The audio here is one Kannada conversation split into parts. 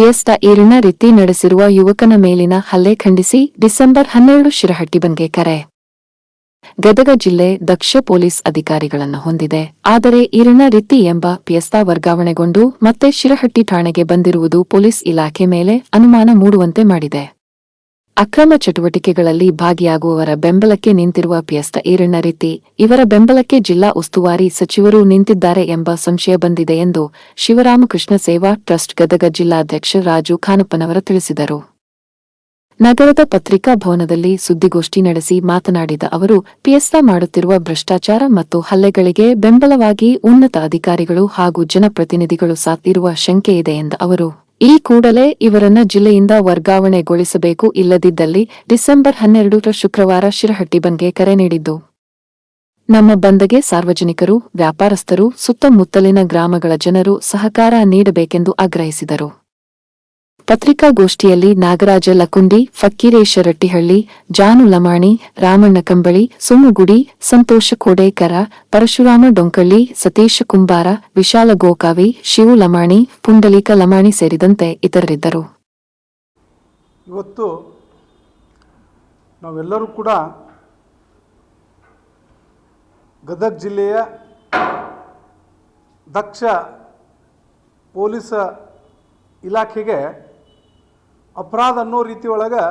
ಪಿಯಸ್ಟ ಏರಿನ ರೀತಿ ನಡೆಸಿರುವ ಯುವಕನ ಮೇಲಿನ ಹಲ್ಲೆ ಖಂಡಿಸಿ ಡಿಸೆಂಬರ್ ಹನ್ನೆರಡು ಶಿರಹಟ್ಟಿ ಬಂಗೆ ಕರೆ. ಗದಗ ಜಿಲ್ಲೆ ದಕ್ಷ ಪೊಲೀಸ್ ಅಧಿಕಾರಿಗಳನ್ನು ಹೊಂದಿದೆ. ಆದರೆ ಈರಿನ ರೀತಿ ಎಂಬ ಪಿಯಸ್ತಾ ವರ್ಗಾವಣೆಗೊಂಡು ಮತ್ತೆ ಶಿರಹಟ್ಟಿ ಠಾಣೆಗೆ ಬಂದಿರುವುದು ಪೊಲೀಸ್ ಇಲಾಖೆ ಮೇಲೆ ಅನುಮಾನ ಮೂಡುವಂತೆ ಮಾಡಿದೆ. ಅಕ್ರಮ ಚಟುವಟಿಕೆಗಳಲ್ಲಿ ಭಾಗಿಯಾಗುವವರ ಬೆಂಬಲಕ್ಕೆ ನಿಂತಿರುವ ಪಿಯಸ್ತ ಈರಣ್ಣ ರೀತಿ ಇವರ ಬೆಂಬಲಕ್ಕೆ ಜಿಲ್ಲಾ ಉಸ್ತುವಾರಿ ಸಚಿವರು ನಿಂತಿದ್ದಾರೆ ಎಂಬ ಸಂಶಯ ಬಂದಿದೆ ಎಂದು ಶಿವರಾಮಕೃಷ್ಣ ಸೇವಾ ಟ್ರಸ್ಟ್ ಗದಗ ಜಿಲ್ಲಾಧ್ಯಕ್ಷ ರಾಜು ಖಾನಪ್ಪನವರ ತಿಳಿಸಿದರು. ನಗರದ ಪತ್ರಿಕಾ ಭವನದಲ್ಲಿ ಸುದ್ದಿಗೋಷ್ಠಿ ನಡೆಸಿ ಮಾತನಾಡಿದ ಅವರು, ಪಿಯಸ್ತಾ ಮಾಡುತ್ತಿರುವ ಭ್ರಷ್ಟಾಚಾರ ಮತ್ತು ಹಲ್ಲೆಗಳಿಗೆ ಬೆಂಬಲವಾಗಿ ಉನ್ನತ ಅಧಿಕಾರಿಗಳು ಹಾಗೂ ಜನಪ್ರತಿನಿಧಿಗಳು ಸಾತಿರುವ ಶಂಕೆಯಿದೆ ಎಂದ ಅವರು. ಈ ಕೂಡಲೇ ಇವರನ್ನ ಜಿಲ್ಲೆಯಿಂದ ವರ್ಗಾವಣೆಗೊಳಿಸಬೇಕು. ಇಲ್ಲದಿದ್ದಲ್ಲಿ ಡಿಸೆಂಬರ್ ಹನ್ನೆರಡರ ಶುಕ್ರವಾರ ಶಿರಹಟ್ಟಿ ಬಂದ್ಗೆ ಕರೆ ನೀಡಿದ್ದು, ನಮ್ಮ ಬಂದ್ಗೆ ಸಾರ್ವಜನಿಕರು, ವ್ಯಾಪಾರಸ್ಥರು, ಸುತ್ತಮುತ್ತಲಿನ ಗ್ರಾಮಗಳ ಜನರು ಸಹಕಾರ ನೀಡಬೇಕೆಂದು ಆಗ್ರಹಿಸಿದರು. ಪತ್ರಿಕಾಗೋಷ್ಠಿಯಲ್ಲಿ ನಾಗರಾಜ ಲಕುಂಡಿ ಫಕ್ಕೀರೇಶ ರಟ್ಟಿಹಳ್ಳಿ, ಜಾನು ಲಮಾಣಿ, ರಾಮಣ್ಣ ಕಂಬಳಿ ಸುಮ್ಮುಗುಡಿ ಸಂತೋಷ ಕೋಡೇಕರ, ಪರಶುರಾಮ ಡೊಂಕಳ್ಳಿ, ಸತೀಶ ಕುಂಬಾರ, ವಿಶಾಲ ಗೋಕಾವಿ, ಶಿವು ಲಮಾಣಿ, ಪುಂಡಲೀಕ ಲಮಾಣಿ ಸೇರಿದಂತೆ ಇತರರಿದ್ದರು. ಇವತ್ತು ನಾವೆಲ್ಲರೂ ಕೂಡ ಗದಗ ಜಿಲ್ಲೆಯ ದಕ್ಷ ಪೊಲೀಸ ಇಲಾಖೆಗೆ ಅಪರಾಧ ಅನ್ನೋ ರೀತಿ ಒಳಗೆ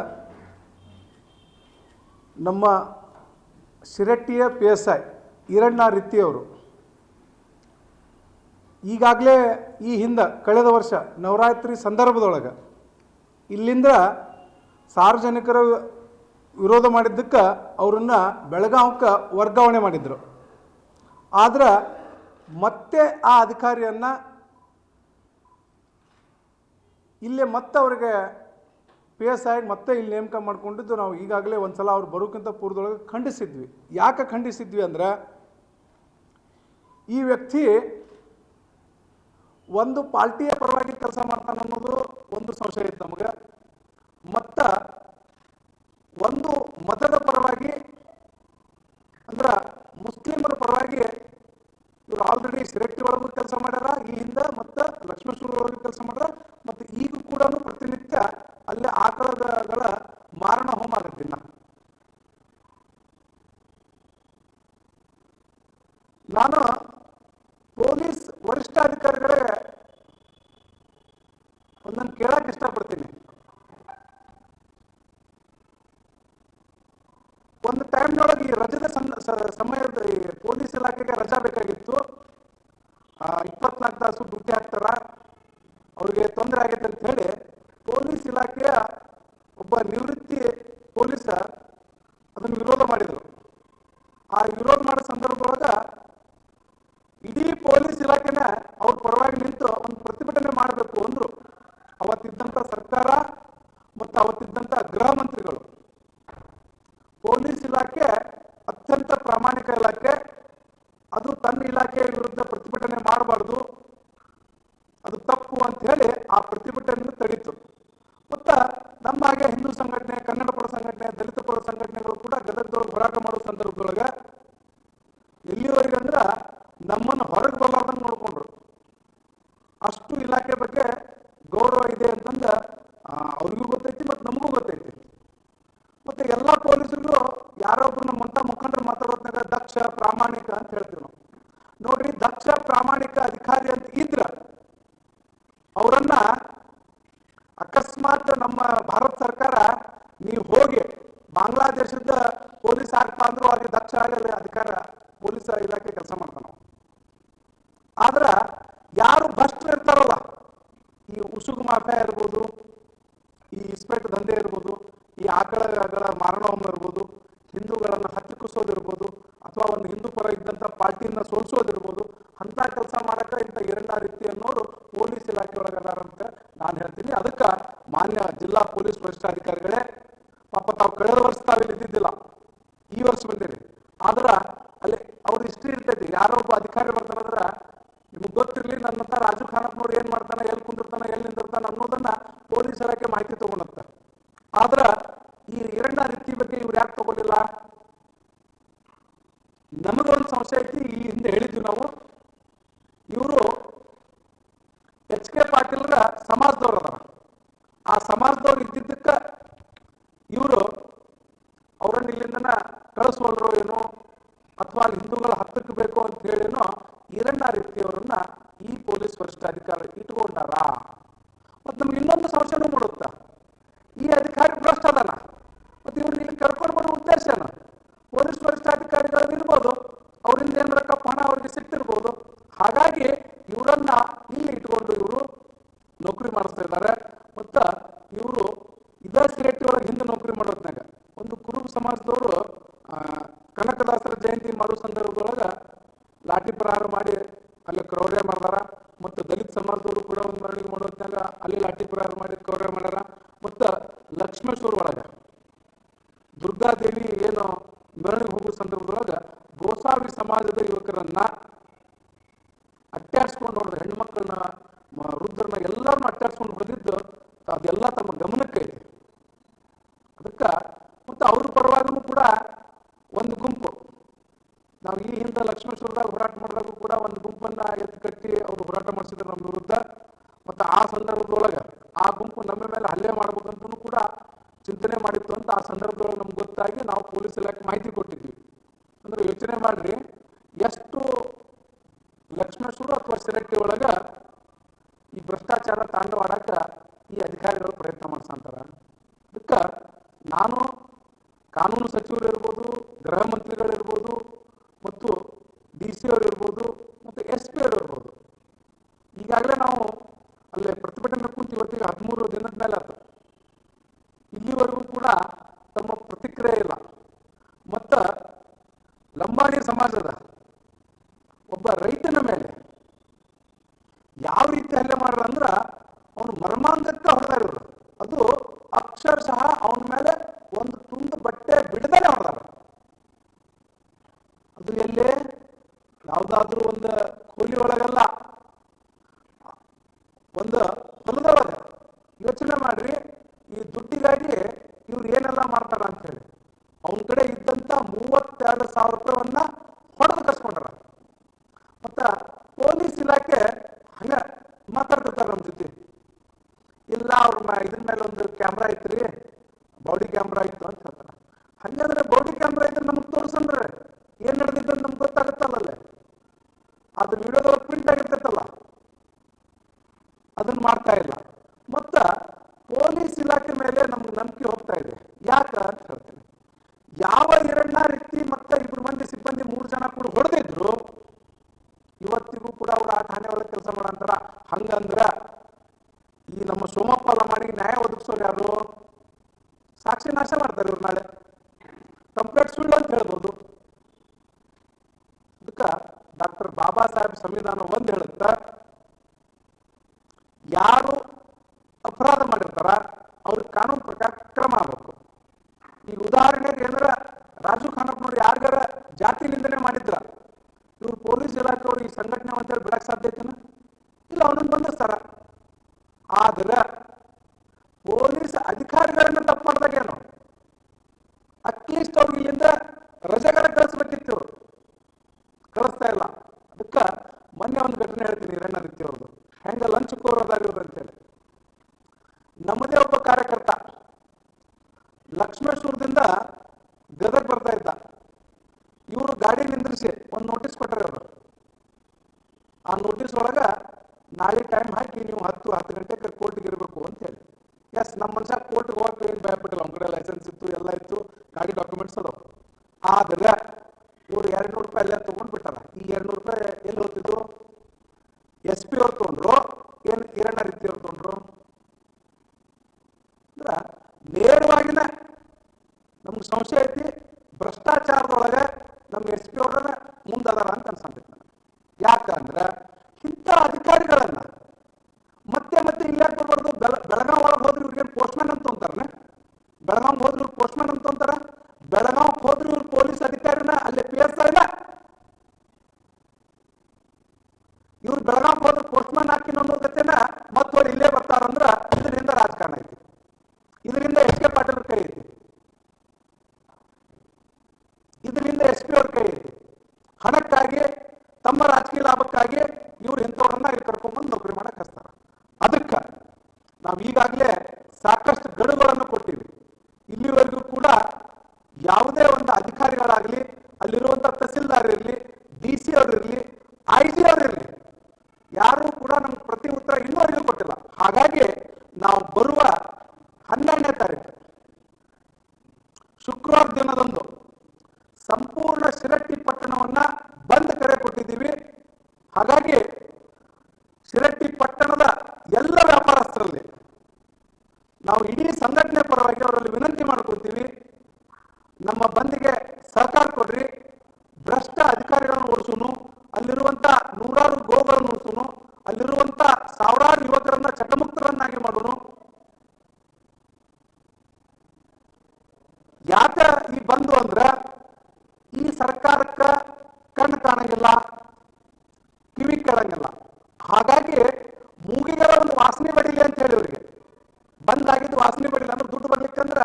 ನಮ್ಮ ಶಿರಟ್ಟಿಯ ಪಿ ಎಸ್ ಐ, ಈರಣ್ಣ ರಿತ್ತಿಯವರು ಈಗಾಗಲೇ ಈ ಹಿಂದೆ, ಕಳೆದ ವರ್ಷ ನವರಾತ್ರಿ ಸಂದರ್ಭದೊಳಗೆ ಇಲ್ಲಿಂದ ಸಾರ್ವಜನಿಕರ ವಿರೋಧ ಮಾಡಿದ್ದಕ್ಕೆ ಅವರನ್ನು ಬೆಳಗಾವಕ್ಕೆ ವರ್ಗಾವಣೆ ಮಾಡಿದರು. ಆದ್ರೆ ಮತ್ತೆ ಆ ಅಧಿಕಾರಿಯನ್ನು ಇಲ್ಲೇ ಮತ್ತೆ ಅವರಿಗೆ ಪಿ ಎಸ್ ಐ ಮತ್ತೆ ಇಲ್ಲಿ ನೇಮಕ ಮಾಡ್ಕೊಂಡಿದ್ದು ನಾವು ಈಗಾಗಲೇ ಒಂದು ಸಲ ಅವ್ರು ಬರೋಕ್ಕಿಂತ ಪೂರ್ವದೊಳಗೆ ಖಂಡಿಸಿದ್ವಿ. ಯಾಕೆ ಖಂಡಿಸಿದ್ವಿ ಅಂದ್ರೆ ಈ ವ್ಯಕ್ತಿ ಒಂದು ಪಾರ್ಟಿಯ ಪರವಾಗಿ ಕೆಲಸ ಮಾಡ್ತಾನೆ ಅನ್ನೋದು ಒಂದು ಸಂಶಯ ಇತ್ತು ನಮಗೆ. ಮತ್ತು ಒಂದು ಮತದ ಪರವಾಗಿ ಅಂದ್ರೆ ಮುಸ್ಲಿಮರ ಪರವಾಗಿ ಇವರು ಆಲ್ರೆಡಿ ಸಿರೆಕ್ಟಿ ಒಳಗೂ ಕೆಲಸ ಮಾಡ್ಯಾರ, ಈ ಹಿಂದೆ ಮತ್ತು ಲಕ್ಷ್ಮೇಶ್ವರ ಒಳಗೂ ಕೆಲಸ ಮಾಡ್ಯಾರ, ಮತ್ತು ಈಗ ಕೂಡ ಪ್ರತಿನಿತ್ಯ ಅಲ್ಲೇ ಆಕಳಗಳ ಮಾರಣ ಹೋಮ ಆಗತ್ತೆ ನಾನು ಪೊಲೀಸ್ ವರಿಷ್ಠಾಧಿಕಾರಿಗಳೇ ಒಂದನ್ನು ಕೇಳಕ್ಕೆ ಇಷ್ಟಪಡ್ತೀನಿ. ಒಂದು ಟೈಮ್ನೊಳಗೆ ಈ ರಜದ ಸಮಯದ ಪೊಲೀಸ್ ಇಲಾಖೆಗೆ ರಜಾ ಬೇಕಾಗಿತ್ತು ಇಪ್ಪತ್ನಾಲ್ಕು ತಾಸು ಡ್ಯೂಟಿ ಹಾಕ್ತಾರ ಅವ್ರಿಗೆ ತೊಂದರೆ ಆಗೈತೆ ಅಂತ ಹೇಳಿ ಪೊಲೀಸ್ ಇಲಾಖೆಯ ಒಬ್ಬ ನಿವೃತ್ತಿ ಪೊಲೀಸ ಅದನ್ನು ವಿರೋಧ ಮಾಡಿದರು ಆ ವಿರೋಧ ಮಾಡೋ ಸಂದರ್ಭದೊಳಗೆ ಇಡೀ ಪೊಲೀಸ್ ಇಲಾಖೆನ ಅವ್ರ ಪರವಾಗಿ ನಿಂತು ಒಂದು ಪ್ರತಿಭಟನೆ ಮಾಡಬೇಕು ಅಂದರು ಅವತ್ತಿದ್ದಂಥ ಸರ್ಕಾರ ಮತ್ತು ಅವತ್ತಿದ್ದಂಥ ಗೃಹ ಮಂತ್ರಿಗಳು ಪೊಲೀಸ್ ಇಲಾಖೆ ಅತ್ಯಂತ ಪ್ರಾಮಾಣಿಕ ಇಲಾಖೆ ಅದು ತನ್ನ ಇಲಾಖೆಯ ವಿರುದ್ಧ ಪ್ರತಿಭಟನೆ ಮಾಡಬಾರ್ದು ಅದು ತಪ್ಪು ಅಂತ ಹೇಳಿ ಆ ಪ್ರತಿಭಟನೆಯನ್ನು ತಡೀತು ಮತ್ತು ನಮ್ಮ ಹಾಗೆ ಹಿಂದೂ ಸಂಘಟನೆ ಕನ್ನಡ ಪರ ಸಂಘಟನೆ ದಲಿತ ಪರ ಸಂಘಟನೆಗಳು ಕೂಡ ಗದಗದೊಳಗೆ ಹೋರಾಟ ಮಾಡೋ ಸಂದರ್ಭದೊಳಗೆ ಎಲ್ಲಿವರೆಗೆ ಅಂದ್ರೆ ನಮ್ಮನ್ನು ಹೊರಗೆ ಬರಲಾರ್ದಂಗೆ ನೋಡ್ಕೊಂಡ್ರು ಅಷ್ಟು ಇಲಾಖೆ ಬಗ್ಗೆ ಗೌರವ ಇದೆ ಅಂತಂದು ಆ, ಅವ್ರಿಗೂ ಗೊತ್ತೈತಿ ಮತ್ತು ನಮಗೂ ಗೊತ್ತೈತಿ ಮತ್ತೆ ಎಲ್ಲ ಪೊಲೀಸರಿಗೂ ಯಾರೊಬ್ರು ನಮ್ಮಂತ ಮುಖಂಡರು ಮಾತಾಡೋದ್ನಾಗ ದಕ್ಷ ಪ್ರಾಮಾಣಿಕ ಅಂತ ಹೇಳ್ತೀವಿ ನಾವು ನೋಡ್ರಿ ದಕ್ಷ ಪ್ರಾಮಾಣಿಕ ಅಧಿಕಾರಿ ಅಂತ ಇದ್ರ ಅವರನ್ನ ಅಕಸ್ಮಾತ್ ನಮ್ಮ ಭಾರತ ಸರ್ಕಾರ ನೀವು ಹೋಗಿ ಬಾಂಗ್ಲಾದೇಶದ ಪೊಲೀಸ್ ಆಗ್ತಾ ಅಂದ್ರೂ ಅವ್ರಿಗೆ ದಕ್ಷ ಆಗಲ್ಲ ಅಧಿಕಾರ ಪೊಲೀಸ್ ಇಲಾಖೆ ಕೆಲಸ ಮಾಡ್ತಾನ ನಾವು ಆದ್ರ ಯಾರು ಭ್ರಷ್ಟರು ಇರ್ತಾರಲ್ಲ ಈ ಉಸುಗು ಮಾಫಿಯಾ ಇರ್ಬೋದು ಈ ಇಸ್ಪೇಟ್ ದಂಧೆ ಇರ್ಬೋದು ಆಕಳಗಳ ಮಾರಣೋಮ ಇರ್ಬೋದು, ಹಿಂದೂಗಳನ್ನು ಹತ್ತಿಕ್ಕಿಸೋದಿರ್ಬೋದು ಅಥವಾ ಒಂದು ಹಿಂದೂ ಪರ ಇದ್ದಂಥ ಪಾರ್ಟಿನ ಸೋಲಿಸೋದಿರ್ಬೋದು, ಅಂಥ ಕೆಲಸ ಮಾಡಕ್ಕೆ ಇಂಥ ಎರಡ ರೀತಿ ಅನ್ನೋರು ಪೊಲೀಸ್ ಇಲಾಖೆ ಒಳಗದಾರಂತ ನಾನು ಹೇಳ್ತೀನಿ. ಅದಕ್ಕೆ ಮಾನ್ಯ ಜಿಲ್ಲಾ ಪೊಲೀಸ್ ವರಿಷ್ಠಾಧಿಕಾರಿಗಳೇ ಪಾಪ ತಾವು ಕಳೆದ ವರ್ಷ ತಾವು ಇಲ್ಲಿ ಇದ್ದಿದ್ದಿಲ್ಲ ಈ ವರ್ಷ ಬಂದಿರಿ ಆದ್ರೆ ಅಲ್ಲಿ ಅವ್ರ ಹಿಸ್ಟ್ರಿ ಇರ್ತೈತಿ ಯಾರೋ ಒಬ್ಬ ಅಧಿಕಾರಿ ಬರ್ತಾರಂದ್ರೆ ನಿಮ್ಗೆ ಗೊತ್ತಿರಲಿ ನನ್ನ ಹತ್ರ ರಾಜು ಖಾನಪ್ನವ್ರು ಏನು ಮಾಡ್ತಾನೆ ಎಲ್ಲಿ ಕುಂದಿರ್ತಾನೆ ಎಲ್ಲಿ ನಿಂದಿರ್ತಾನೆ ಅನ್ನೋದನ್ನ ಪೊಲೀಸ್ ಇಲಾಖೆ ಮಾಹಿತಿ ತಗೊಂಡತ್ತ ಆದ್ರೆ ಈ ಎರಡನೇ ರೀತಿ ಬಗ್ಗೆ ಇವ್ರು ಯಾಕೆ ತಗೊಳ್ಳಿಲ್ಲ ನಮಗೊಂದು ಸಂಶಯ ಐತಿ ಈ ಹಿಂದೆ ಹೇಳಿದ್ವಿ ನಾವು ಇವರು ಎಚ್ ಮಾಡೋ ಸಂದರ್ಭದೊಳಗೆ ಲಾಠಿ ಪ್ರಹಾರ ಮಾಡಿ ಅಲ್ಲಿ ಕ್ರೌರ್ಯ ಮಾಡ್ತಾರ ಮತ್ತು ದಲಿತ ಸಮಾಜದವರು ಕೂಡ ಒಂದು ಮೆರವಣಿಗೆ ಮಾಡೋತ್ನಾಗ ಅಲ್ಲಿ ಲಾಠಿ ಪ್ರಹಾರ ಮಾಡಿ ಚಿಂತನೆ ಮಾಡಿತ್ತು ಅಂತ ಆ ಸಂದರ್ಭದಲ್ಲಿ ನಮ್ಗೆ ಗೊತ್ತಾಗಿ ನಾವು ಪೊಲೀಸ್ ಇಲಾಖೆ ಮಾಹಿತಿ ಕೊಟ್ಟು Copa বাউডিকে আমরা ಯಾರು ಅಪರಾಧ ಮಾಡಿರ್ತಾರ ಗದಗ ಬರ್ತಾ ಇದ್ದ. ಇವರು ಗಾಡಿ ನಿಂದ್ರಿಸಿ ಒಂದು ನೋಟಿಸ್ ಕೊಟ್ಟರೆ ಪೋಸ್ಟ್ಮ್ಯಾನ್ ಅಂತ ಅಂತಾರೆ ಬೆಳಗಾವ್ ಹೋದ್ರು ಪೋಸ್ಟ್ಮ್ಯಾನ್ ಅಂತ ಅಂತಾರೆ? ಇರಲಿ ಡಿ ಸಿ ಅವ್ರು ಐ ಜಿ ಅವರಿರಲಿ ಯಾರೂ ಕೂಡ ನಮ್ಗೆ ಪ್ರತಿ ಉತ್ತರ ಇನ್ನೂವರೆಗೂ ಕೊಟ್ಟಿಲ್ಲ ಹಾಗಾಗಿ ನಾವು ಬರುವ ಹನ್ನೆರಡನೇ ತಾರೀಕು ಶುಕ್ರವಾರ ದಿನದಂದು ಸಂಪೂರ್ಣ ಶಿರಟ್ಟಿ ಪಟ್ಟಣವನ್ನ ಬಂದ್ ಕರೆ ಕೊಟ್ಟಿದ್ದೀವಿ ಹಾಗಾಗಿ ಶಿರಟ್ಟಿ ಪಟ್ಟಣದ ಎಲ್ಲ ವ್ಯಾಪಾರಸ್ಥರಲ್ಲಿ ನಾವು ಇಡೀ ಸಂಘಟನೆ ಪರವಾಗಿ ಅವರಲ್ಲಿ ವಿನಂತಿ ಮಾಡ್ಕೊತೀವಿ ನಮ್ಮ ಬಂದಿಗೆ ಸಹಕಾರ ಕೊಡ್ರಿ ಭ್ರಷ್ಟ ಅಧಿಕಾರಿಗಳನ್ನು ಓಡಿಸುನು ಅಲ್ಲಿರುವಂತ ನೂರಾರು ಗೋಗಳನ್ನು ಉಳಿಸುನು ಅಲ್ಲಿರುವಂತ ಸಾವಿರಾರು ಯುವಕರನ್ನ ಚಟಮುಕ್ತರನ್ನಾಗಿ ಮಾಡುನು ಯಾಕೆ ಈ ಬಂದು ಅಂದ್ರೆ ಈ ಸರ್ಕಾರಕ್ಕೆ ಕಣ್ಣು ಕಾಣಂಗಿಲ್ಲ, ಕಿವಿ ಕೇಳಂಗಿಲ್ಲ. ಹಾಗಾಗಿ ಮೂಗಿಗೆಲ್ಲ ಒಂದು ವಾಸನೆ ಬಡಿಲಿ ಅಂತ ಹೇಳಿ ಅವರಿಗೆ ಬಂದಾಗಿದ್ದು ವಾಸನೆ ಬಡಿಲ್ಲ ಅಂದ್ರೆ ದುಡ್ಡು ಬರ್ಲಿಕ್ಕಂದ್ರ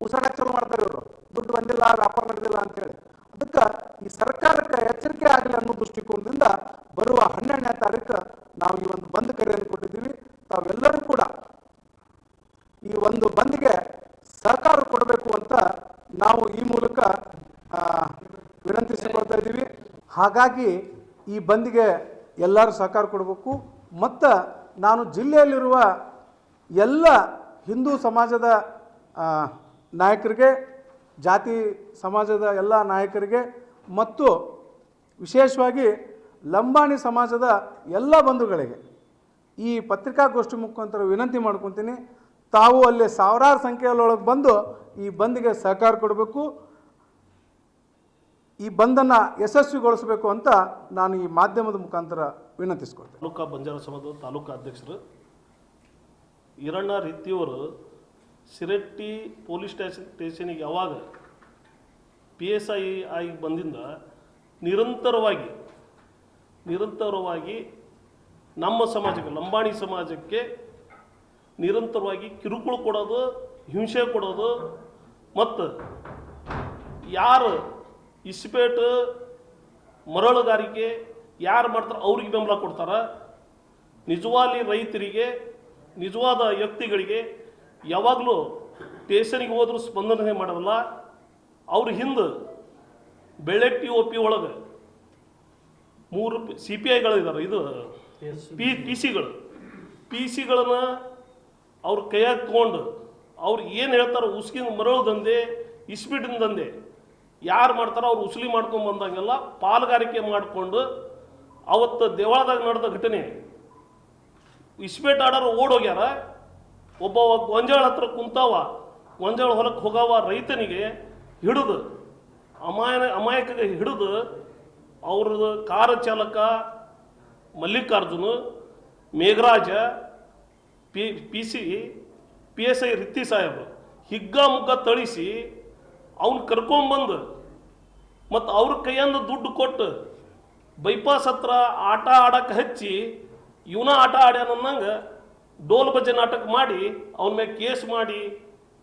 ಉಸಿರಾಟ ಚಲೋ ಮಾಡ್ತಾರೆ ಇವರು ದುಡ್ಡು ಬಂದಿಲ್ಲ ವ್ಯಾಪಾರ ನಡೆದಿಲ್ಲ ಅಂತ ಹೇಳಿ ಅದಕ್ಕೆ ಈ ಸರ್ಕಾರಕ್ಕೆ ಎಚ್ಚರಿಕೆ ಆಗಲಿ ಅನ್ನೋ ದೃಷ್ಟಿಕೋನದಿಂದ ಬರುವ ಹನ್ನೆರಡನೇ ತಾರೀಕು ನಾವು ಈ ಒಂದು ಬಂದ್ ಕರೆಯನ್ನು ಕೊಟ್ಟಿದ್ದೀವಿ ತಾವೆಲ್ಲರೂ ಕೂಡ ಈ ಒಂದು ಬಂದ್ಗೆ ಸಹಕಾರ ಕೊಡಬೇಕು ಅಂತ ನಾವು ಈ ಮೂಲಕ ಆ, ವಿನಂತಿಸಿಕೊಳ್ತಾ ಇದ್ದೀವಿ ಹಾಗಾಗಿ ಈ ಬಂದ್ಗೆ ಎಲ್ಲರೂ ಸಹಕಾರ ಕೊಡಬೇಕು. ಮತ್ತು ನಾನು ಜಿಲ್ಲೆಯಲ್ಲಿರುವ ಎಲ್ಲ ಹಿಂದೂ ಸಮಾಜದ ನಾಯಕರಿಗೆ, ಜಾತಿ ಸಮಾಜದ ಎಲ್ಲ ನಾಯಕರಿಗೆ ಮತ್ತು ವಿಶೇಷವಾಗಿ ಲಂಬಾಣಿ ಸಮಾಜದ ಎಲ್ಲ ಬಂಧುಗಳಿಗೆ ಈ ಪತ್ರಿಕಾಗೋಷ್ಠಿ ಮುಖಾಂತರ ವಿನಂತಿ ಮಾಡ್ಕೊತೀನಿ. ತಾವು ಅಲ್ಲಿ ಸಾವಿರಾರು ಸಂಖ್ಯೆಯಲ್ಲೊಳಗೆ ಬಂದು ಈ ಬಂದ್ಗೆ ಸಹಕಾರ ಕೊಡಬೇಕು. ಈ ಬಂಧನ ಯಶಸ್ವಿಗೊಳಿಸಬೇಕು ಅಂತ ನಾನು ಈ ಮಾಧ್ಯಮದ ಮುಖಾಂತರ ವಿನಂತಿಸ್ಕೊಳ್ತೇನೆ. ತಾಲೂಕಾ ಬಂಜಾರ ಸಮಾಜದ ತಾಲೂಕಾ ಅಧ್ಯಕ್ಷರು, ಈರಣ್ಣ ರೀತಿಯವರು ಸಿರಟ್ಟಿ ಪೊಲೀಸ್ ಸ್ಟೇಷನ್, ಸ್ಟೇಷನಿಗೆ ಯಾವಾಗ ಪಿ ಎಸ್ ಐ ಆಗಿ ಬಂದಿಂದ ನಿರಂತರವಾಗಿ ನಿರಂತರವಾಗಿ ನಮ್ಮ ಸಮಾಜಕ್ಕೆ, ಲಂಬಾಣಿ ಸಮಾಜಕ್ಕೆ ನಿರಂತರವಾಗಿ ಕಿರುಕುಳ ಕೊಡೋದು, ಹಿಂಸೆ ಕೊಡೋದು ಮತ್ತು ಯಾರು ಇಸ್ಪೇಟ್ ಮರಳುಗಾರಿಕೆ ಯಾರು ಮಾಡ್ತಾರೆ ಅವ್ರಿಗೆ ಬೆಂಬಲ ಕೊಡ್ತಾರ? ನಿಜವಾಗಿ ರೈತರಿಗೆ, ನಿಜವಾದ ವ್ಯಕ್ತಿಗಳಿಗೆ ಯಾವಾಗಲೂ ಸ್ಟೇಷನಿಗೆ ಹೋದರೂ ಸ್ಪಂದನೆ ಮಾಡೋಲ್ಲ. ಅವ್ರ ಹಿಂದೆ ಬೆಳೆಟ್ಟಿ ಒ ಪಿ ಒಳಗೆ ಮೂರು ಸಿ ಪಿ ಐಗಳಿದ್ದಾರೆ ಇದು ಪಿ ಪಿ ಸಿಗಳು. ಪಿ ಸಿಗಳನ್ನು ಅವ್ರ ಕೈಯಾಗ ತೊಗೊಂಡು ಅವ್ರು ಏನು ಹೇಳ್ತಾರೋ ಉಸ್ಕಿನ ಮರಳು ದಂಧೆ ಇಸ್ಪೀಟಿನ ದಂಧೆ ಯಾರು ಮಾಡ್ತಾರೋ ಅವ್ರು ಉಸುಲಿ ಮಾಡ್ಕೊಂಡು ಬಂದಾಗೆಲ್ಲ ಪಾಲುಗಾರಿಕೆ ಮಾಡಿಕೊಂಡು ಅವತ್ತು ದೇವಾಳದಾಗ ನಡೆದ ಘಟನೆ. ಇಸ್ಪೇಟ್ ಆಡೋರು ಓಡೋಗ್ಯಾರ. ಒಬ್ಬ ಗೊಂಜಾಳ ಹತ್ರ ಕುಂತಾವ. ಗೊಂಜಾಳ ಹೊಲಕ್ಕೆ ಹೋಗವ ರೈತನಿಗೆ ಹಿಡಿದು. ಅಮಾಯನ ಅಮಾಯಕಗೆ ಹಿಡಿದು. ಅವ್ರದ್ದು ಕಾರ ಚಾಲಕ Mallikarjuna, Megharaja, P P C P S I Ritti Saheb ಹಿಗ್ಗ ಮುಗ್ಗ ತಳಿಸಿ ಅವ್ನು ಕರ್ಕೊಂಬಂದು ಮತ್ತು ಅವ್ರ ಕೈಯಿಂದ ದುಡ್ಡು ಕೊಟ್ಟು ಬೈಪಾಸ್ ಹತ್ರ ಆಟ ಆಡಕ್ಕೆ ಹಚ್ಚಿ ಇವನ ಆಟ ಆಡ್ಯಾನನ್ನಂಗೆ ಡೋಲ್ ಬಜೆ ನಾಟಕ ಮಾಡಿ ಅವನ ಮೇಲೆ ಕೇಸ್ ಮಾಡಿ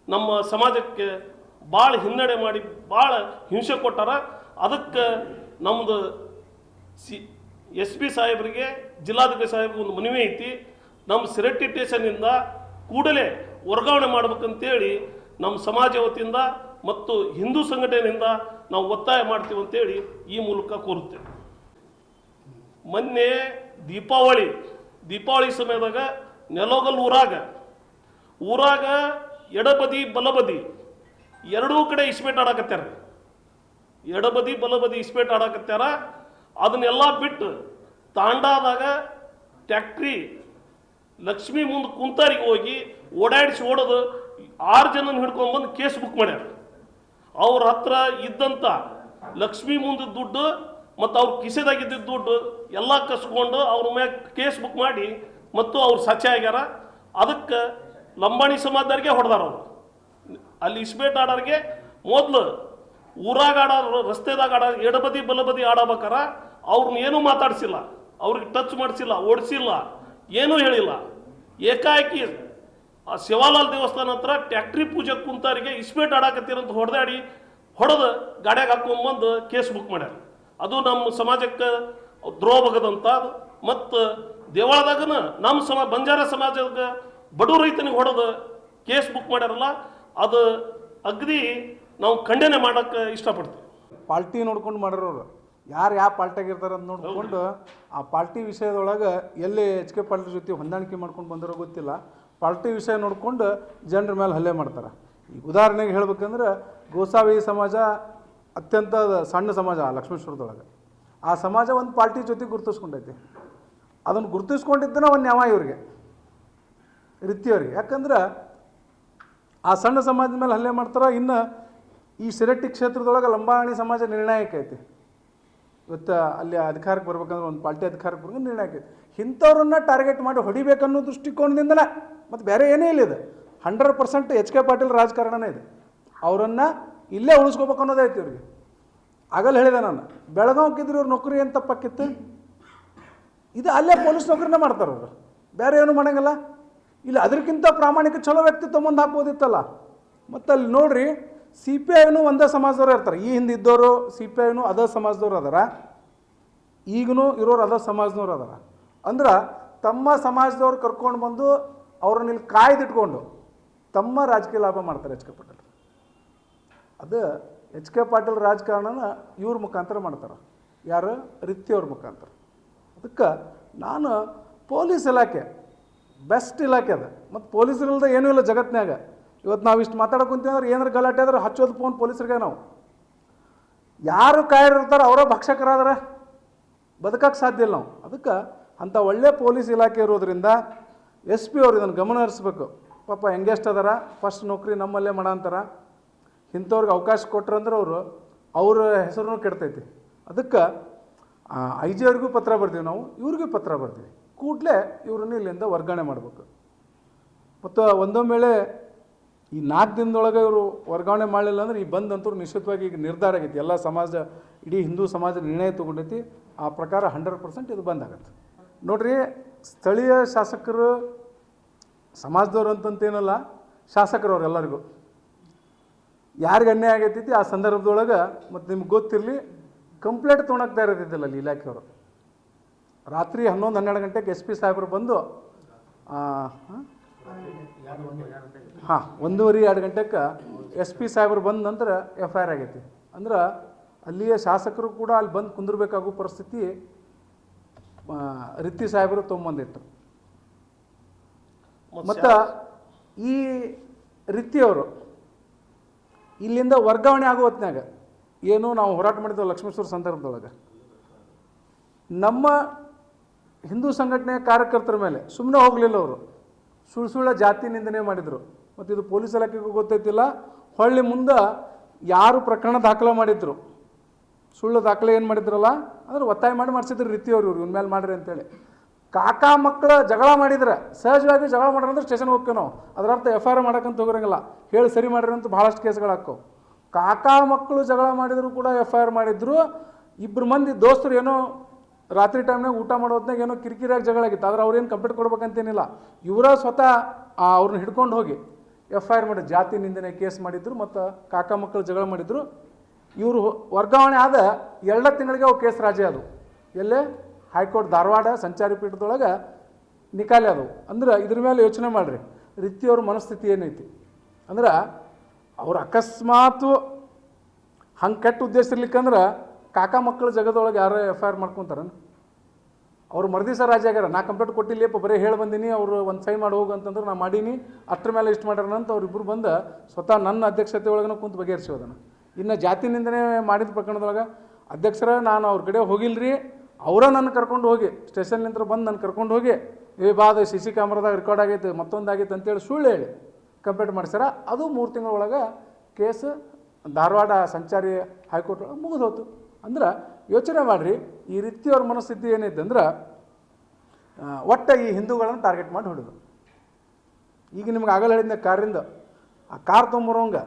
ನಮ್ಮ ಸಮಾಜಕ್ಕೆ ಭಾಳ ಹಿನ್ನಡೆ ಮಾಡಿ ಭಾಳ ಹಿಂಸೆ ಕೊಟ್ಟಾರ. ಅದಕ್ಕೆ ನಮ್ಮದು ಸಿ ಎಸ್ ಪಿ ಸಾಹೇಬರಿಗೆ, ಜಿಲ್ಲಾಧಿಕಾರಿ ಸಾಹೇಬ್ರಿಗೆ ಒಂದು ಮನವಿ ಐತಿ. ನಮ್ಮ ಸಿರಟ್ಟಿ ಸ್ಟೇಷನ್ನಿಂದ ಕೂಡಲೇ ವರ್ಗಾವಣೆ ಮಾಡ್ಬೇಕಂತೇಳಿ ನಮ್ಮ ಸಮಾಜ ವತಿಯಿಂದ ಮತ್ತು ಹಿಂದೂ ಸಂಘಟನೆಯಿಂದ ನಾವು ಒತ್ತಾಯ ಮಾಡ್ತೀವಿ ಅಂತೇಳಿ ಈ ಮೂಲಕ ಕೋರುತ್ತೇವೆ. ಮೊನ್ನೆ ದೀಪಾವಳಿ ದೀಪಾವಳಿ ಸಮಯದಾಗ ನೆಲೋಗಲ್ ಊರಾಗ ಊರಾಗ ಎಡಬದಿ, ಬಲಬದಿ ಎರಡೂ ಕಡೆ ಇಸ್ಪೇಟ್ ಆಡಕತ್ಯಾರ. ಎಡಬದಿ, ಬಲಬದಿ ಇಸ್ಪೇಟ್ ಆಡಾಕತ್ಯಾರ. ಅದನ್ನೆಲ್ಲ ಬಿಟ್ಟು ತಾಂಡಾದಾಗ ಟ್ಯಾಕ್ಟ್ರಿ ಲಕ್ಷ್ಮಿ ಮುಂದೆ ಕುಂತಾರಿಗೆ ಹೋಗಿ ಓಡಾಡಿಸಿ ಓಡೋದು ಆರು ಜನನ ಹಿಡ್ಕೊಂಡ್ಬಂದು ಕೇಸ್ ಬುಕ್ ಮಾಡ್ಯಾರ. ಅವ್ರ ಹತ್ರ ಇದ್ದಂಥ ಲಕ್ಷ್ಮಿ ಮುಂದೆ ದುಡ್ಡು ಮತ್ತು ಅವ್ರ ಕಿಸೆದಾಗಿದ್ದ ದುಡ್ಡು ಎಲ್ಲ ಕಸ್ಕೊಂಡು ಅವ್ರ ಮ್ಯಾಗ ಕೇಸ್ ಬುಕ್ ಮಾಡಿ ಮತ್ತು ಅವ್ರು ಸಚೆ ಆಗ್ಯಾರ. ಅದಕ್ಕೆ ಲಂಬಾಣಿ ಸಮಾಜದವ್ರಿಗೆ ಹೊಡೆದಾರ ಅವರು. ಅಲ್ಲಿ ಇಸ್ಬೇಟ್ ಆಡೋರಿಗೆ ಮೊದಲು ಊರಾಗ ಆಡೋರು, ರಸ್ತೆದಾಗ ಆಡೋ ಎಡಬದಿ ಬಲಬದಿ ಆಡಬೇಕಾರ. ಅವ್ರನ್ನ ಏನೂ ಮಾತಾಡಿಸಿಲ್ಲ. ಅವ್ರಿಗೆ ಟಚ್ ಮಾಡಿಸಿಲ್ಲ, ಓಡಿಸಿಲ್ಲ, ಏನೂ ಹೇಳಿಲ್ಲ. ಏಕಾಏಕಿ ಆ ಶಿವಾಲಾಲ್ ದೇವಸ್ಥಾನ ಹತ್ರ ಟ್ಯಾಕ್ಟ್ರಿ ಪೂಜೆ ಕುಂತಾರಿಗೆ ಇಸ್ಪೇಟ್ ಆಡಾಕತ್ತೀರಂತ ಹೊಡೆದಾಡಿ ಹೊಡೆದು ಗಾಡ್ಯಾಗ ಹಾಕೊಂಬಂದು ಕೇಸ್ ಬುಕ್ ಮಾಡ್ಯಾರ. ಅದು ನಮ್ಮ ಸಮಾಜಕ್ಕೆ ದ್ರೋಹ ಬಗದಂತ ಮತ್ತು ದೇವಾಳದಾಗನ ನಮ್ಮ ಸಮ ಬಂಜಾರ ಸಮಾಜಕ್ಕೆ ಬಡೂ ರೈತನಿಗೆ ಹೊಡೆದು ಕೇಸ್ ಬುಕ್ ಮಾಡ್ಯಾರಲ್ಲ ಅದು ಅಗದಿ ನಾವು ಖಂಡನೆ ಮಾಡಕ್ಕೆ ಇಷ್ಟಪಡ್ತೀವಿ. ಪಾರ್ಟಿ ನೋಡ್ಕೊಂಡು ಮಾಡಿರೋರು ಯಾರು ಯಾವ ಪಾರ್ಟಿಯಾಗ ಇರ್ತಾರೆ ಅಂತ ನೋಡಿಕೊಂಡು ಆ ಪಾರ್ಟಿ ವಿಷಯದೊಳಗೆ ಎಲ್ಲಿ ಎಚ್ ಕೆ ಪಾಲ್ಟಿ ಜೊತೆ ಹೊಂದಾಣಿಕೆ ಮಾಡ್ಕೊಂಡು ಬಂದಿರೋ ಗೊತ್ತಿಲ್ಲ. ಪಾರ್ಟಿ ವಿಷಯ ನೋಡಿಕೊಂಡು ಜನರ ಮೇಲೆ ಹಲ್ಲೆ ಮಾಡ್ತಾರೆ. ಈಗ ಉದಾಹರಣೆಗೆ ಹೇಳ್ಬೇಕಂದ್ರೆ ಗೋಸಾವಿ ಸಮಾಜ ಅತ್ಯಂತ ಸಣ್ಣ ಸಮಾಜ, ಲಕ್ಷ್ಮೇಶ್ವರದೊಳಗೆ. ಆ ಸಮಾಜ ಒಂದು ಪಾರ್ಟಿ ಜೊತೆ ಗುರುತಿಸ್ಕೊಂಡೈತಿ. ಅದನ್ನು ಗುರುತಿಸ್ಕೊಂಡಿದ್ದನ ಒಂದು ನ್ಯಾಮ ಇವ್ರಿಗೆ, ರೀತಿಯವ್ರಿಗೆ. ಯಾಕಂದ್ರೆ ಆ ಸಣ್ಣ ಸಮಾಜದ ಮೇಲೆ ಹಲ್ಲೆ ಮಾಡ್ತಾರೆ, ಇನ್ನು ಈ ಸಿರಟ್ಟಿ ಕ್ಷೇತ್ರದೊಳಗೆ ಲಂಬಾಣಿ ಸಮಾಜ ನಿರ್ಣಾಯಕ ಐತಿ. ಇವತ್ತು ಅಲ್ಲಿ ಅಧಿಕಾರಕ್ಕೆ ಬರ್ಬೇಕಂದ್ರೆ ಒಂದು ಪಾರ್ಟಿ ಅಧಿಕಾರಕ್ಕೆ ಬರ್ಬೇಕು ನಿರ್ಣಾಯಕ ಐತಿ. ಇಂಥವ್ರನ್ನ ಟಾರ್ಗೆಟ್ ಮಾಡಿ ಹೊಡಿಬೇಕನ್ನೋ ದೃಷ್ಟಿಕೋನದಿಂದಲೇ ಮತ್ತು ಬೇರೆ ಏನೇ ಇಲ್ಲ ಇದು. Hundred percent H K Patil ರಾಜಕಾರಣನೇ ಇದೆ. ಅವರನ್ನು ಇಲ್ಲೇ ಉಳಿಸ್ಕೋಬೇಕು ಅನ್ನೋದೈತಿ ಇವ್ರಿಗೆ. ಆಗಲ್ಲ ಹೇಳಿದೆ ನಾನು, ಬೆಳಗಾವ್ಕಿದ್ರೆ ಇವ್ರ ನೌಕರಿ ಏನು ತಪ್ಪಾಕಿತ್ತು ಇದು ಅಲ್ಲೇ ಪೊಲೀಸ್ ನೌಕರಿನೇ ಮಾಡ್ತಾರೆ ಅವರು. ಬೇರೆ ಏನು ಮಾಡೋಂಗಿಲ್ಲ. ಇಲ್ಲ ಅದಕ್ಕಿಂತ ಪ್ರಾಮಾಣಿಕ ಚಲೋ ವ್ಯಕ್ತಿ ತೊಗೊಂಡು ಹಾಕ್ಬೋದಿತ್ತಲ್ಲ. ಮತ್ತು ಅಲ್ಲಿ ನೋಡ್ರಿ ಸಿ ಪಿ ಐನು ಒಂದೇ ಸಮಾಜದವ್ರು ಇರ್ತಾರೆ. ಈ ಹಿಂದೆ ಇದ್ದವರು ಸಿ ಪಿ ಐನು ಅದ ಸಮಾಜದವ್ರು ಅದಾರ. ಈಗೂ ಇರೋರು ಅದ ಸಮಾಜದವ್ರು ಅದಾರ. ಅಂದ್ರೆ ತಮ್ಮ ಸಮಾಜದವ್ರು ಕರ್ಕೊಂಡು ಬಂದು ಅವ್ರನ್ನ ಇಲ್ಲಿ ಕಾಯ್ದಿಟ್ಕೊಂಡು ತಮ್ಮ ರಾಜಕೀಯ ಲಾಭ ಮಾಡ್ತಾರೆ ಎಚ್ ಕೆ ಪಾಟೀಲ್. ಅದು ಎಚ್ ಕೆ ಪಾಟೀಲ್ ರಾಜಕಾರಣನ ಇವ್ರ ಮುಖಾಂತರ ಮಾಡ್ತಾರೆ. ಯಾರು? ರಿತ್ತಿಯವ್ರ ಮುಖಾಂತರ. ಅದಕ್ಕೆ ನಾನು ಪೊಲೀಸ್ ಇಲಾಖೆ, ಬೆಸ್ಟ್ ಇಲಾಖೆ ಅದು. ಮತ್ತು ಪೊಲೀಸರಿಲ್ಲದೆ ಏನೂ ಇಲ್ಲ ಜಗತ್ತಿನಾಗ ಇವತ್ತು ನಾವು ಇಷ್ಟು ಮಾತಾಡ್ಕೊಂತೀವಿ ಕುಂತೀವಿ ಅಂದ್ರೆ ಏನಾರು ಗಲಾಟೆ ಆದ್ರೆ ಹಚ್ಚೋದು ಫೋನ್ ಪೊಲೀಸರಿಗೆ ನಾವು. ಯಾರು ಕಾಯಿರ್ತಾರೋ ಅವರ ಭಕ್ಷಕರಾದ್ರೆ? ಬದುಕಕ್ಕೆ ಸಾಧ್ಯ ಇಲ್ಲ ನಾವು. ಅದಕ್ಕೆ ಅಂಥ ಒಳ್ಳೆ ಪೊಲೀಸ್ ಇಲಾಖೆ ಇರೋದ್ರಿಂದ ಎಸ್ ಪಿ ಅವ್ರು ಇದನ್ನು ಗಮನ ಹರಿಸ್ಬೇಕು. ಪಾಪ ಹೆಂಗೆಸ್ಟ್ ಅದಾರ ಫಸ್ಟ್ ನೌಕರಿ ನಮ್ಮಲ್ಲೇ ಮಾಡ ಅಂತಾರ. ಇಂಥವ್ರಿಗೆ ಅವಕಾಶ ಕೊಟ್ರಂದ್ರೆ ಅವರು ಅವ್ರ ಹೆಸರು ಕೆಡ್ತೈತಿ. ಅದಕ್ಕೆ ಐ ಜಿ ಅವ್ರಿಗೂ ಪತ್ರ ಬರ್ತೀವಿ ನಾವು, ಇವ್ರಿಗೂ ಪತ್ರ ಬರ್ತೀವಿ. ಕೂಡಲೇ ಇವ್ರನ್ನ ಇಲ್ಲಿಂದ ವರ್ಗಾವಣೆ ಮಾಡಬೇಕು. ಮತ್ತು ಒಂದೊಮ್ಮೆ ಈ ನಾಲ್ಕು ದಿನದೊಳಗೆ ಇವರು ವರ್ಗಾವಣೆ ಮಾಡಲಿಲ್ಲ ಅಂದ್ರೆ ಈ ಬಂದ್ ಅಂತೂ ನಿಶ್ಚಿತವಾಗಿ ಈಗ ನಿರ್ಧಾರ ಆಗೈತಿ. ಎಲ್ಲ ಸಮಾಜ, ಇಡೀ ಹಿಂದೂ ಸಮಾಜ ನಿರ್ಣಯ ತೊಗೊಂಡೈತಿ. ಆ ಪ್ರಕಾರ ಹಂಡ್ರೆಡ್ ಪರ್ಸೆಂಟ್ ಇದು ಬಂದ್ ಆಗತ್ತೆ. ನೋಡ್ರಿ ಸ್ಥಳೀಯ ಶಾಸಕರು, ಸಮಾಜದವ್ರು ಅಂತಂತೇನಲ್ಲ ಶಾಸಕರು ಅವ್ರೆಲ್ಲರಿಗೂ ಯಾರಿಗೆ ಅನ್ಯಾಯ ಆಗೈತಿ ಆ ಸಂದರ್ಭದೊಳಗೆ ಮತ್ತು ನಿಮ್ಗೆ ಗೊತ್ತಿರಲಿ, ಕಂಪ್ಲೇಂಟ್ ತೊಗೊಳಕ್ಕೆ ತಯಾರಿದ್ದಿಲ್ಲ ಅಲ್ಲಿ ಇಲಾಖೆಯವರು. ರಾತ್ರಿ ಹನ್ನೊಂದು, ಹನ್ನೆರಡು ಗಂಟೆಗೆ ಎಸ್ ಪಿ ಸಾಹೇಬರು ಬಂದು ಹಾಂ? ಒಂದೂವರೆ, ಎರಡು ಗಂಟೆಗೆ ಎಸ್ ಪಿ ಸಾಹೇಬರು ಬಂದ ನಂತರ ಎಫ್ ಐ ಆರ್ ಆಗೈತಿ. ಅಂದ್ರೆ ಅಲ್ಲಿಯ ಶಾಸಕರು ಕೂಡ ಅಲ್ಲಿ ಬಂದು ಕುಂದಿರಬೇಕಾಗೋ ಪರಿಸ್ಥಿತಿ ರಿತ್ತಿ ಸಾಹೇಬರು ತೊಗೊಂಬಂದಿತ್ತು ಮತ್ತು ಈ ರಿತ್ತಿಯವರು ಇಲ್ಲಿಂದ ವರ್ಗಾವಣೆ ಆಗೋ ಹೊತ್ನ್ಯಾಗ ಏನು ನಾವು ಹೋರಾಟ ಮಾಡಿದ್ವಿ ಲಕ್ಷ್ಮೇಶ್ವರ ಸಂದರ್ಭದೊಳಗೆ. ನಮ್ಮ ಹಿಂದೂ ಸಂಘಟನೆಯ ಕಾರ್ಯಕರ್ತರ ಮೇಲೆ ಸುಮ್ಮನೆ ಹೋಗಲಿಲ್ಲ ಅವರು. ಸುಳ್ಳು ಸುಳ್ಳ ಜಾತಿ ನಿಂದನೆ ಮಾಡಿದರು. ಮತ್ತು ಇದು ಪೊಲೀಸ್ ಇಲಾಖೆಗೂ ಗೊತ್ತೈತಿಲ್ಲ. ಹೊಳ್ಳಿ ಮುಂದೆ ಯಾರು ಪ್ರಕರಣ ದಾಖಲೆ ಮಾಡಿದ್ರು? ಸುಳ್ಳು ದಾಖಲೆ ಏನು ಮಾಡಿದ್ರಲ್ಲ ಅಂದ್ರೆ ಒತ್ತಾಯ ಮಾಡಿ ಮಾಡಿಸಿದ್ರು ರೀತಿಯವ್ರು ಇವ್ರು, ಇವ್ನ ಮೇಲೆ ಮಾಡ್ರಿ ಅಂತೇಳಿ. ಕಾಕಾ ಮಕ್ಕಳ ಜಗಳ ಮಾಡಿದ್ರೆ, ಸಹಜವಾಗಿ ಜಗಳ ಮಾಡ್ರಂದ್ರೆ ಸ್ಟೇಷನ್ಗೆ ಹೋಗ್ತೀವಿ ನಾವು. ಅದರ ಅರ್ಥ ಎಫ್ ಐ ಆರ್ ಮಾಡೋಕ್ಕಂತ ಹೋಗಿರಂಗಿಲ್ಲ. ಹೇಳಿ ಸರಿ ಮಾಡಿರಿ ಅಂತ ಭಾಳಷ್ಟು ಕೇಸ್ಗಳು ಹಾಕೋ. ಕಾಕಾ ಮಕ್ಕಳು ಜಗಳ ಮಾಡಿದ್ರು ಕೂಡ ಎಫ್ ಐ ಆರ್ ಮಾಡಿದ್ರು. ಇಬ್ಬರು ಮಂದಿ ದೋಸ್ತರು ಏನೋ ರಾತ್ರಿ ಟೈಮ್ನಾಗ ಊಟ ಮಾಡೋದ್ನಾಗ ಏನೋ ಕಿರಿಕಿರಿಯಾಗಿ ಜಗಳ ಆಗಿತ್ತು. ಆದ್ರೆ ಅವ್ರೇನು ಕಂಪ್ಲೇಂಟ್ ಕೊಡ್ಬೇಕಂತೇನಿಲ್ಲ. ಇವರ ಸ್ವತಃ ಅವ್ರನ್ನ ಹಿಡ್ಕೊಂಡು ಹೋಗಿ ಎಫ್ ಐ ಆರ್ ಮಾಡಿ ಜಾತಿ ನಿಂದನೆ ಕೇಸ್ ಮಾಡಿದ್ರು ಮತ್ತು ಕಾಕಾ ಮಕ್ಕಳು ಜಗಳ ಮಾಡಿದ್ರು. ಇವರು ವರ್ಗಾವಣೆ ಆದ ಎರಡ ತಿಂಗಳಿಗೆ ಅವು ಕೇಸ್ ರಾಜಿ ಅದು. ಎಲ್ಲೇ? ಹೈಕೋರ್ಟ್ ಧಾರವಾಡ ಸಂಚಾರಿ ಪೀಠದೊಳಗೆ ನಿಕಾಲಿ ಅದು. ಅಂದ್ರೆ ಇದ್ರ ಮೇಲೆ ಯೋಚನೆ ಮಾಡಿರಿ. ರೀತಿಯವ್ರ ಮನಸ್ಥಿತಿ ಏನೈತಿ? ಅಂದ್ರೆ ಅವ್ರು ಅಕಸ್ಮಾತು ಹಂಗೆ ಕೆಟ್ಟ ಉದ್ದೇಶ ಇರ್ಲಿಕ್ಕಂದ್ರೆ ಕಾಕಾ ಮಕ್ಕಳ ಜಗದೊಳಗೆ ಯಾರೋ ಎಫ್ ಐ ಆರ್ ಮಾಡ್ಕೊತಾರ. ಅವ್ರು ಮರದಿಸ ರಾಜ ಆಗ್ಯಾರ. ನಾ ಕಂಪ್ಲೇಂಟ್ ಕೊಟ್ಟಿಲ್ಲಪ್ಪ ಬರೀ ಹೇಳಿ ಬಂದೀನಿ, ಅವರು ಒಂದು ಸೈನ್ ಮಾಡಿ ಹೋಗು ಅಂತಂದ್ರೆ ನಾ ಮಾಡೀನಿ. ಅಷ್ಟ್ರ ಮೇಲೆ ಇಷ್ಟು ಮಾಡ್ಯಾರ ಅಂತ ಅವ್ರಿಬ್ರು ಬಂದು ಸ್ವತಃ ನನ್ನ ಅಧ್ಯಕ್ಷತೆ ಒಳಗೆ ಕುಂತು ಬಗೆಹರಿಸಿ ಅದನ್ನು ಇನ್ನು ಜಾತಿ ನಿಂದನೆ ಮಾಡಿದ ಪ್ರಕರಣದೊಳಗೆ ಅಧ್ಯಕ್ಷರ ನಾನು ಅವ್ರ ಕಡೆ ಹೋಗಿಲ್ರಿ, ಅವರ ನನ್ನ ಕರ್ಕೊಂಡು ಹೋಗಿ, ಸ್ಟೇಷನ್ ನಿಂತ್ರ ಬಂದು ನನ್ನ ಕರ್ಕೊಂಡು ಹೋಗಿ, ಏ ಬಾದ ಸಿ ಸಿ ಕ್ಯಾಮ್ರಾದಾಗ ರೆಕಾರ್ಡ್ ಆಗೈತೆ ಮತ್ತೊಂದು ಆಗೈತೆ ಅಂತೇಳಿ ಸುಳ್ಳು ಹೇಳಿ ಕಂಪ್ಲೇಂಟ್ ಮಾಡಿಸ್ಯಾರ. ಅದು ಮೂರು ತಿಂಗಳೊಳಗೆ ಕೇಸ್ ಧಾರವಾಡ ಸಂಚಾರಿ ಹೈಕೋರ್ಟ್ ಒಳಗೆ ಮುಗಿದು ಹೋತು ಅಂದ್ರೆ ಯೋಚನೆ ಮಾಡಿರಿ, ಈ ರೀತಿ ಅವ್ರ ಮನಸ್ಥಿತಿ ಏನೈತೆ ಅಂದ್ರೆ ಒಟ್ಟು ಈ ಹಿಂದೂಗಳನ್ನು ಟಾರ್ಗೆಟ್ ಮಾಡಿ ಹೊಡೆದು. ಈಗ ನಿಮ್ಗೆ ಆಗಲ್ಲ ಹೇಳಿದ್ನ ಕಾರಿಂದ ಆ ಕಾರ್ ತೊಗೊಂಬರೋಂಗ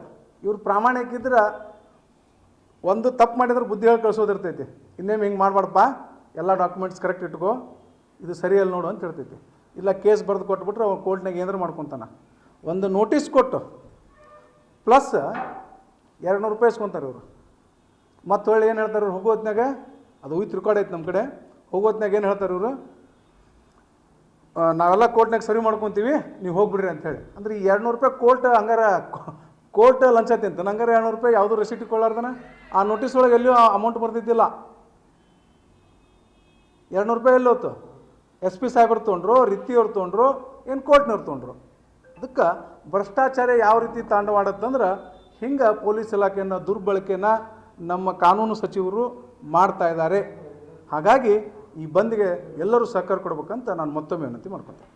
ಇವ್ರು ಪ್ರಾಮಾಣಿಕ ಇದ್ರೆ ಒಂದು ತಪ್ಪು ಮಾಡಿದ್ರೆ ಬುದ್ಧಿ ಹೇಳಿ ಕಳಿಸೋದಿರ್ತೈತಿ ಇನ್ನೇನು ಹಿಂಗೆ ಮಾಡಬಾರ್ದಪ್ಪ? ಎಲ್ಲ ಡಾಕ್ಯುಮೆಂಟ್ಸ್ ಕರೆಕ್ಟ್ ಇಟ್ಕೋ. ಇದು ಸರಿಯಲ್ಲಿ ನೋಡು ಅಂತ ಹೇಳ್ತೈತಿ. ಇಲ್ಲ ಕೇಸ್ ಬರೆದು ಕೊಟ್ಬಿಟ್ರೆ ಅವ್ನು ಕೋರ್ಟ್ನಾಗ ಏನಾರು ಮಾಡ್ಕೊತಾನೆ. ಒಂದು ನೋಟಿಸ್ ಕೊಟ್ಟು. ಪ್ಲಸ್ ಎರಡು ನೂರು ರೂಪಾಯಿ ಇಸ್ಕೊತಾರೆ ಇವರು. ಮತ್ತೆ ಹೊಳ್ಳಿ ಏನು ಹೇಳ್ತಾರೆ ಇವ್ರು? ಹೋಗೋತ್ನಾಗ ಅದು ಉಯ್ತು ರೆಕಾರ್ಡ್ ಐತೆ ನಮ್ಮ ಕಡೆ. ಹೋಗೋತ್ನಾಗ ಏನು ಹೇಳ್ತಾರೆ ಇವರು? ನಾವೆಲ್ಲ ಕೋರ್ಟ್ನಾಗ ಸರಿ ಮಾಡ್ಕೊತೀವಿ, ನೀವು ಹೋಗ್ಬಿಡ್ರಿ ಅಂತ ಹೇಳಿ. ಅಂದ್ರೆ ಈ ಎರಡು ನೂರು ರೂಪಾಯಿ ಕೋರ್ಟ್ ಹಂಗಾರ ಕೋರ್ಟ್ ಲಂಚ ತಿಂತ ನಂಗಾರೆ ಎರಡು ರೂಪಾಯಿ ಯಾವುದೂ ರೆಸಿಟ್ ಇಟ್ಕೊಳ್ಳಾರ್ದನ? ಆ ನೋಟಿಸ್ ಒಳಗೆ ಎಲ್ಲಿಯೂ ಅಮೌಂಟ್ ಬರ್ತಿದ್ದಿಲ್ಲ ಎರಡು ನೂರು ರೂಪಾಯಿ ಎಲ್ಲಿ ಎಸ್ ಪಿ ಸಾಹೇಬ್ರು ತೊಗೊಂಡ್ರು ರಿತ್ತಿಯವ್ರು ತೊಗೊಂಡ್ರು, ಏನು ಕೋರ್ಟ್ನವ್ರು ತೊಗೊಂಡ್ರು. ಅದಕ್ಕೆ ಭ್ರಷ್ಟಾಚಾರ ಯಾವ ರೀತಿ ತಾಂಡವಾಡತ್ತಂದ್ರೆ ಹಿಂಗೆ ಪೊಲೀಸ್ ಇಲಾಖೆಯನ್ನು ದುರ್ಬಳಕೆನ ನಮ್ಮ ಕಾನೂನು ಸಚಿವರು ಮಾಡ್ತಾ ಇದ್ದಾರೆ. ಹಾಗಾಗಿ ಈ ಬಂದ್ಗೆ ಎಲ್ಲರೂ ಸಹಕಾರ ಕೊಡ್ಬೇಕಂತ ನಾನು ಮತ್ತೊಮ್ಮೆ ವಿನಂತಿ ಮಾಡ್ಕೊತೀನಿ.